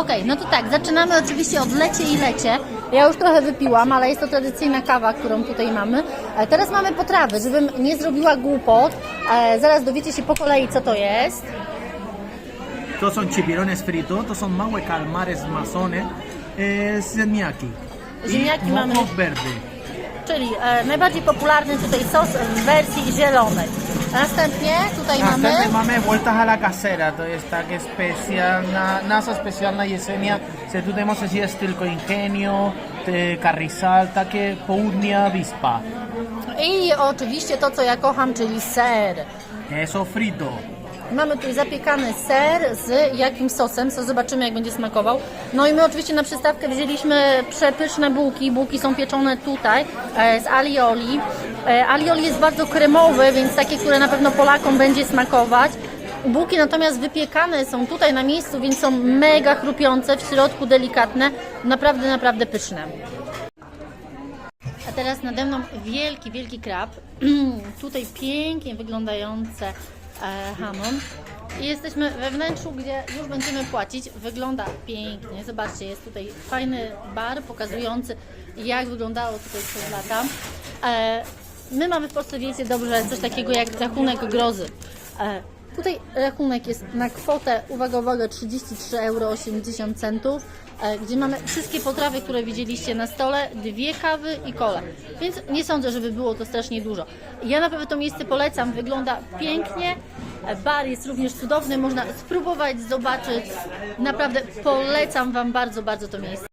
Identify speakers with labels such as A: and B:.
A: Okej, no to tak, zaczynamy oczywiście od lecie i lecie. Ja już trochę wypiłam, ale jest to tradycyjna kawa, którą tutaj mamy. E, Teraz mamy potrawy, żebym nie zrobiła głupot. E, Zaraz dowiecie się po kolei, co to jest.
B: To są chipirones fritos, to są małe calmares masones, e, ziemniaki. I
A: Ziemniaki mamy.
B: verde.
A: Czyli e, najbardziej popularny tutaj sos w wersji zielonej. Następnie tutaj mamy...
B: Następnie mamy vueltas a la casera, to jest takie specjalna, nasa specjalna jedzenia, że tutaj możesz jeść tylko ingenio, carrizal, takie południa wyspa.
A: I oczywiście to, co ja kocham, czyli ser.
B: Queso frito.
A: Mamy tutaj zapiekany ser z jakimś sosem, co zobaczymy jak będzie smakował. No i my oczywiście na przystawkę wzięliśmy przepyszne bułki. Bułki są pieczone tutaj e, z alioli. E, alioli jest bardzo kremowy, więc takie, które na pewno Polakom będzie smakować. Bułki natomiast wypiekane są tutaj na miejscu, więc są mega chrupiące, w środku delikatne. Naprawdę, naprawdę pyszne. A teraz nade mną wielki, wielki krab. Tutaj pięknie wyglądające e. I jesteśmy we wnętrzu, gdzie już będziemy płacić. Wygląda pięknie. Zobaczcie, jest tutaj fajny bar pokazujący, jak wyglądało tutaj przez lata. E, my mamy w Polsce, wiecie dobrze, coś takiego jak rachunek grozy. E, Tutaj rachunek jest na kwotę, uwaga, uwaga, 33,80 euro, e, gdzie mamy wszystkie potrawy, które widzieliście na stole, dwie kawy i kole. Więc nie sądzę, żeby było to strasznie dużo. Ja na pewno to miejsce polecam, wygląda pięknie. E, Bar jest również cudowny, można spróbować, zobaczyć. Naprawdę polecam Wam bardzo, bardzo to miejsce.